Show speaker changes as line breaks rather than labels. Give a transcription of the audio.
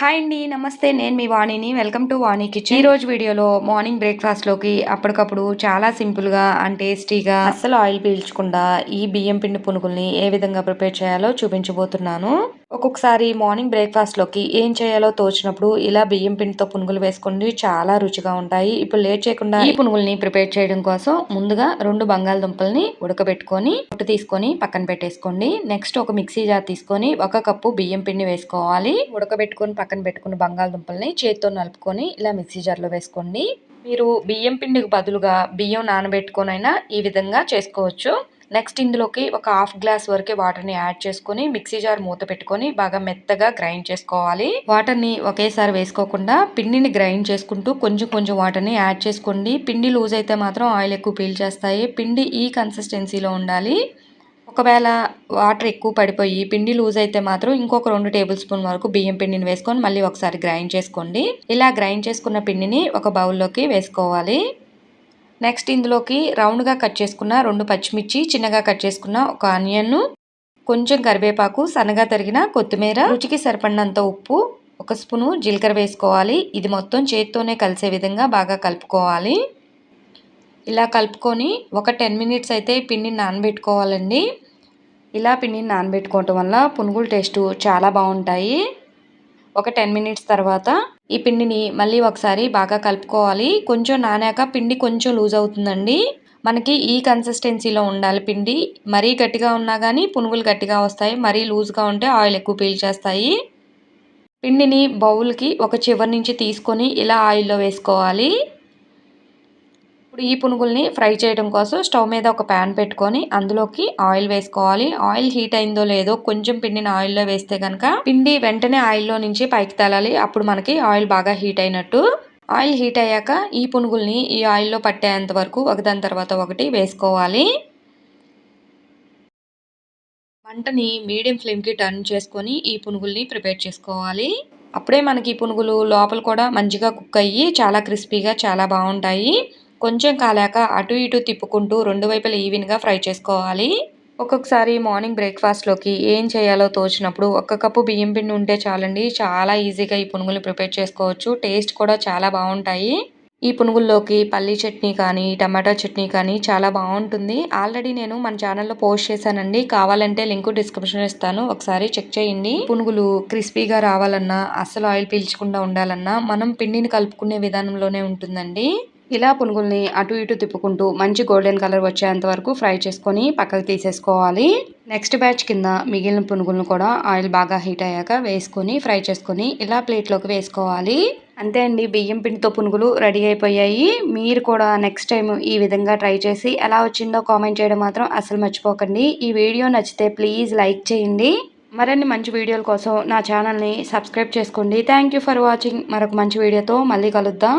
Hi అండి నమస్తే. నేను మీ వాణిని. Welcome to Vani kitchen. ఈ రోజు వీడియోలో మార్నింగ్ బ్రేక్ఫాస్ట్లోకి అప్పటికప్పుడు చాలా సింపుల్గా అండ్ టేస్టీగా అస్సలు ఆయిల్ పీల్చకుండా ఈ బియ్యం పిండి పునుగుల్ని ఏ విధంగా ప్రిపేర్ చేయాలో చూపించబోతున్నాను. ఒక్కొక్కసారి మార్నింగ్ బ్రేక్ఫాస్ట్లోకి ఏం చేయాలో తోచినప్పుడు ఇలా బియ్యం పిండితో పునుగులు వేసుకోండి చాలా రుచిగా ఉంటాయి. ఇప్పుడు లేట్ చేయకుండా ఈ పునుగుల్ని ప్రిపేర్ చేయడం కోసం ముందుగా రెండు బంగాళదుంపల్ని ఉడకబెట్టుకొని పొట్టు తీసుకొని పక్కన పెట్టేసుకోండి. నెక్స్ట్ ఒక మిక్సీ జార్ తీసుకొని ఒక కప్పు బియ్యం పిండి వేసుకోవాలి. ఉడకబెట్టుకొని పక్కన పెట్టుకున్న బంగాళదుంపల్ని చేతితో నలుపుకొని ఇలా మిక్సీ జార్లో వేసుకోండి. మీరు బియ్యం పిండికి బదులుగా బియ్యం నానబెట్టుకొనైనా ఈ విధంగా చేసుకోవచ్చు. నెక్స్ట్ ఇందులోకి ఒక హాఫ్ గ్లాస్ వరకే వాటర్ని యాడ్ చేసుకొని మిక్సీ జార్ మూత పెట్టుకొని బాగా మెత్తగా గ్రైండ్ చేసుకోవాలి. వాటర్ని ఒకేసారి వేసుకోకుండా పిండిని గ్రైండ్ చేసుకుంటూ కొంచెం కొంచెం వాటర్ని యాడ్ చేసుకోండి. పిండి లూజ్ అయితే మాత్రం ఆయిల్ ఎక్కువ పీల్ చేస్తాయి. పిండి ఈ కన్సిస్టెన్సీలో ఉండాలి. ఒకవేళ వాటర్ ఎక్కువ పడిపోయి పిండి లూజ్ అయితే మాత్రం ఇంకొక రెండు టేబుల్ స్పూన్ వరకు బియ్యం పిండిని వేసుకొని మళ్ళీ ఒకసారి గ్రైండ్ చేసుకోండి. ఇలా గ్రైండ్ చేసుకున్న పిండిని ఒక బౌల్లోకి వేసుకోవాలి. నెక్స్ట్ ఇందులోకి రౌండ్గా కట్ చేసుకున్న రెండు పచ్చిమిర్చి చిన్నగా కట్ చేసుకున్న ఒక ఆనియన్ కొంచెం కరివేపాకు సన్నగా తరిగిన కొత్తిమీర రుచికి సరిపడినంత ఉప్పు ఒక స్పూను జీలకర్ర వేసుకోవాలి. ఇది మొత్తం చేతితోనే కలిసే విధంగా బాగా కలుపుకోవాలి. ఇలా కలుపుకొని ఒక టెన్ మినిట్స్ అయితే పిండిని నానబెట్టుకోవాలండి. ఇలా పిండిని నానబెట్టుకోవటం వల్ల పునుగులు టేస్ట్ చాలా బాగుంటాయి. ఒక టెన్ మినిట్స్ తర్వాత ఈ పిండిని మళ్ళీ ఒకసారి బాగా కలుపుకోవాలి. కొంచెం నానాక పిండి కొంచెం లూజ్ అవుతుందండి. మనకి ఈ కన్సిస్టెన్సీలో ఉండాలి పిండి. మరీ గట్టిగా ఉన్నా కానీ పునుగులు గట్టిగా వస్తాయి. మరీ లూజ్గా ఉంటే ఆయిల్ ఎక్కువ పీల్చేస్తాయి. పిండిని బౌల్కి ఒక చివరి నుంచి తీసుకొని ఇలా ఆయిల్లో వేసుకోవాలి. ఇప్పుడు ఈ పునుగుల్ని ఫ్రై చేయడం కోసం స్టవ్ మీద ఒక ప్యాన్ పెట్టుకొని అందులోకి ఆయిల్ వేసుకోవాలి. ఆయిల్ హీట్ అయిందో లేదో కొంచెం పిండిని ఆయిల్లో వేస్తే కనుక పిండి వెంటనే ఆయిల్లో నుంచి పైకి తేలాలి. అప్పుడు మనకి ఆయిల్ బాగా హీట్ అయినట్టు. ఆయిల్ హీట్ అయ్యాక ఈ పునుగుల్ని ఈ ఆయిల్లో పట్టేంత వరకు ఒకదాని తర్వాత ఒకటి వేసుకోవాలి. మంటని మీడియం ఫ్లేమ్కి టర్న్ చేసుకొని ఈ పునుగుల్ని ప్రిపేర్ చేసుకోవాలి. అప్పుడే మనకి ఈ పునుగులు లోపల కూడా మంచిగా కుక్ అయ్యి చాలా క్రిస్పీగా చాలా బాగుంటాయి. కొంచెం కాలాక అటు ఇటు తిప్పుకుంటూ రెండు వైపులా ఈవెన్గా ఫ్రై చేసుకోవాలి. ఒక్కొక్కసారి మార్నింగ్ బ్రేక్ఫాస్ట్లోకి ఏం చేయాలో తోచినప్పుడు ఒక్క కప్పు బియ్యం పిండి ఉంటే చాలండి. చాలా ఈజీగా ఈ పునుగులు ప్రిపేర్ చేసుకోవచ్చు. టేస్ట్ కూడా చాలా బాగుంటాయి. ఈ పునుగుల్లోకి పల్లీ చట్నీ కానీ టమాటా చట్నీ కానీ చాలా బాగుంటుంది. ఆల్రెడీ నేను మన ఛానల్లో పోస్ట్ చేశానండి. కావాలంటే లింక్ డిస్క్రిప్షన్ ఇస్తాను. ఒకసారి చెక్ చేయండి. పునుగులు క్రిస్పీగా రావాలన్నా అస్సలు ఆయిల్ పీల్చకుండా ఉండాలన్నా మనం పిండిని కలుపుకునే విధానంలోనే ఉంటుందండి. ఇలా పునుగుల్ని అటు ఇటు తిప్పుకుంటూ మంచి గోల్డెన్ కలర్ వచ్చేంత వరకు ఫ్రై చేసుకొని పక్కకు తీసేసుకోవాలి. నెక్స్ట్ బ్యాచ్ కింద మిగిలిన పునుగులను కూడా ఆయిల్ బాగా హీట్ అయ్యాక వేసుకొని ఫ్రై చేసుకొని ఇలా ప్లేట్లోకి వేసుకోవాలి. అంతే అండి బియ్యం పిండితో పునుగులు రెడీ అయిపోయాయి. మీరు కూడా నెక్స్ట్ టైం ఈ విధంగా ట్రై చేసి ఎలా వచ్చిందో కామెంట్ చేయడం మాత్రం అసలు మర్చిపోకండి. ఈ వీడియో నచ్చితే ప్లీజ్ లైక్ చేయండి. మరిన్ని మంచి వీడియోల కోసం నా ఛానల్ని సబ్స్క్రైబ్ చేసుకోండి. Thank for watching. మరొక మంచి వీడియోతో మళ్ళీ కలుద్దాం.